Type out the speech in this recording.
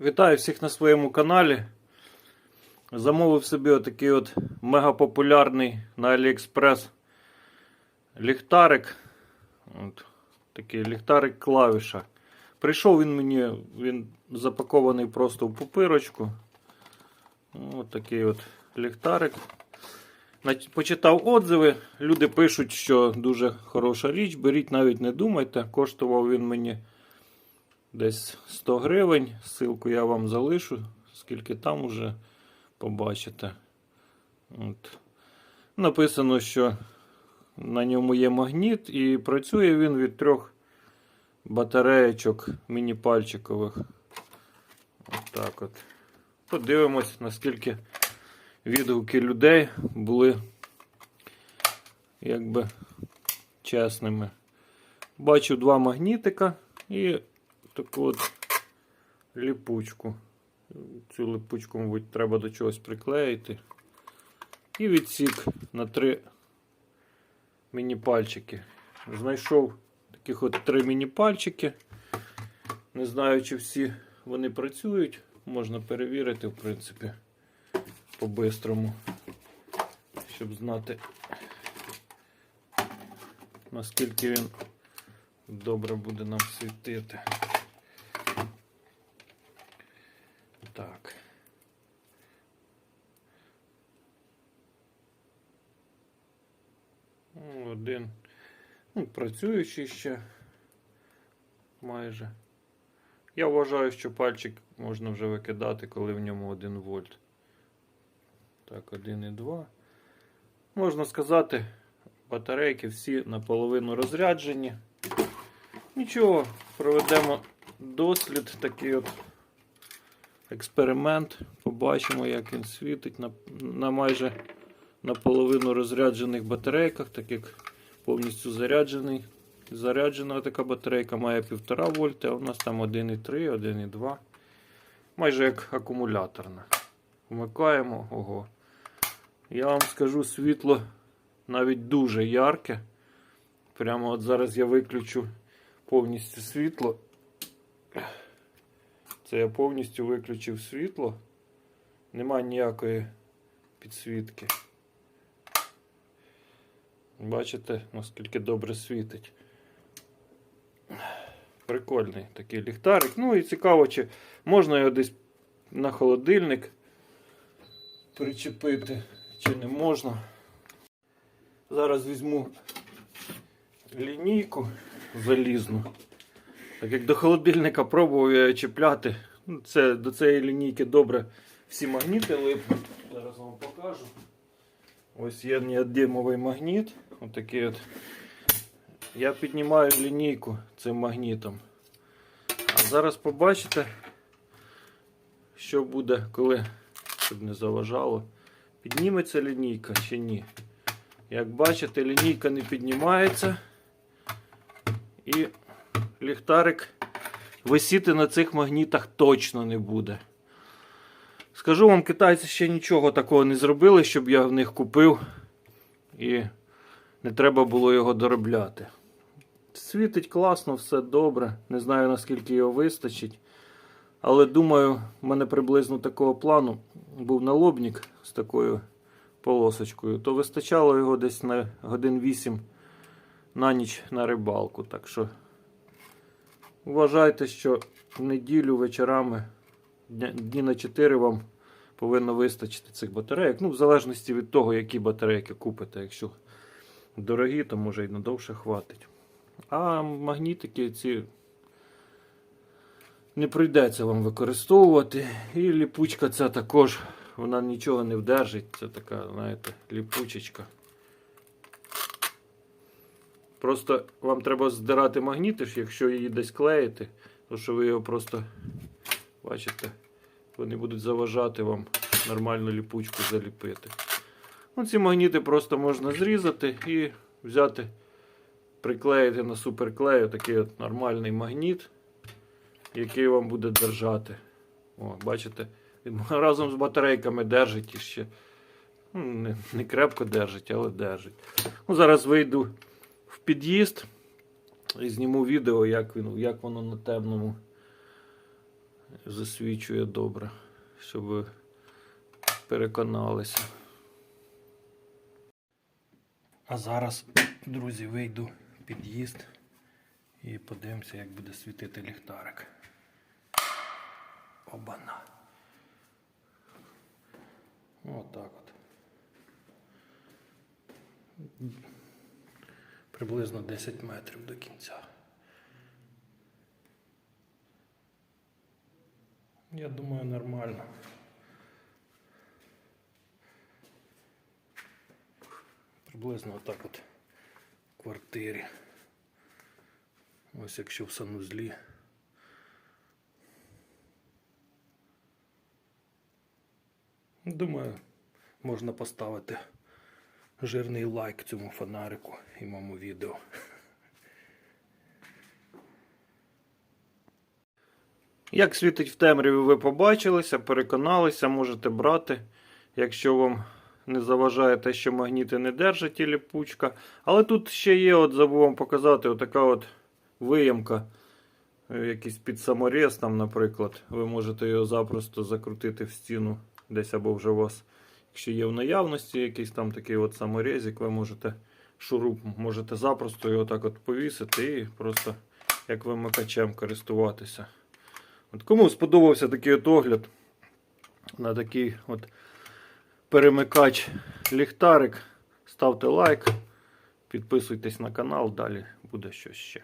Вітаю всіх на своєму каналі. Замовив собі отакий от мегапопулярний на AliExpress ліхтарик. От, такий ліхтарик клавіша. Прийшов він мені, він запакований просто в пупирочку. От такий от ліхтарик. Почитав отзиви. Люди пишуть, що дуже хороша річ. Беріть, навіть не думайте. Коштував він мені десь 100 гривень. Ссылку я вам залишу, скільки там уже побачите. От. Написано, що на ньому є магніт, і працює він від трьох батареєчок міні-пальчикових. От от. Подивимось, наскільки відгуки людей були якби чесними. Бачу два магнітика і таку от ліпучку. Цю липучку, мабуть, треба до чогось приклеїти. І відсік на три міні-пальчики. Знайшов таких от три міні-пальчики. Не знаю, чи всі вони працюють. Можна перевірити, в принципі, по-бистрому, щоб знати, наскільки він добре буде нам світити. Так. Ну, Один. Ну, працюючий ще майже. Я вважаю, що пальчик можна вже викидати, коли в ньому 1 вольт. Так, 1,2. Можна сказати, батарейки всі наполовину розряджені. Нічого, проведемо дослід, такий от експеримент. Побачимо, як він світить на, на майже наполовину розряджених батарейках, так як повністю заряджений. Заряджена така батарейка має 1,5 вольта, а у нас там 1,3, 1,2. Майже як акумуляторна. Вмикаємо. Ого. Я вам скажу, світло навіть дуже ярке. Прямо от зараз я виключу повністю світло. Це я повністю виключив світло. Нема ніякої підсвітки. Бачите, наскільки добре світить. Прикольний такий ліхтарик. Ну і цікаво, чи можна його десь на холодильник причепити, чи не можна. Зараз візьму лінійку залізну. Так як до холодильника пробував я чіпляти. Ну, Це, до цієї лінійки добре всі магніти липнуть. Зараз вам покажу. Ось є неодимовий магніт. Отакий от. Я піднімаю лінійку цим магнітом. А зараз побачите, що буде, коли, щоб не заважало, підніметься лінійка чи ні. Як бачите, лінійка не піднімається. І ліхтарик висіти на цих магнітах точно не буде. Скажу вам, китайці ще нічого такого не зробили, щоб я в них купив і не треба було його доробляти. Світить класно, все добре. Не знаю наскільки його вистачить. Але думаю, в мене приблизно такого плану був налобник з такою полосочкою, то вистачало його десь на годин 8 на ніч на рибалку. Так що вважайте, що в неділю вечорами дні на 4 вам повинно вистачити цих батарейок. Ну, в залежності від того, які батарейки купите. Якщо дорогі, то може і надовше хватить. А магнітики ці не прийдеться вам використовувати. І ліпучка ця також, вона нічого не вдержить. Це така, знаєте, ліпучечка. Просто вам треба здирати магніти, якщо її десь клеїти, то що ви його просто бачите, вони будуть заважати вам нормальну ліпучку заліпити. Ну, ці магніти просто можна зрізати і взяти, приклеїти на суперклею такий от нормальний магніт, який вам буде держати. О, бачите, він разом з батарейками держить і ще. Ну, не, не крепко держить, але держить. Ну, зараз вийду в під'їзд і зніму відео, як, він, як воно на темному засвічує добре, щоб ви переконалися. А зараз, друзі, вийду в під'їзд і подивимося, як буде світити ліхтарик. Обана. Отак от. Приблизно 10 метрів до кінця. Я думаю, нормально. Приблизно отак от в квартирі. Ось якщо в санузлі. Думаю, можна поставити жирний лайк цьому фонарику і моєму відео. Як світить в темряві, ви побачилися, переконалися, можете брати, якщо вам не заважає те, що магніти не держать і ліпучка. Але тут ще є, от забув вам показати, отака от виямка, е, якийсь під саморез там, наприклад. Ви можете його запросто закрутити в стіну десь або вже у вас, якщо є в наявності якийсь там такий от саморезик, ви можете шуруп, можете запросто його так от повісити і просто як вимикачем користуватися. От кому сподобався такий от огляд на такий от перемикач ліхтарик, ставте лайк, підписуйтесь на канал, далі буде щось ще.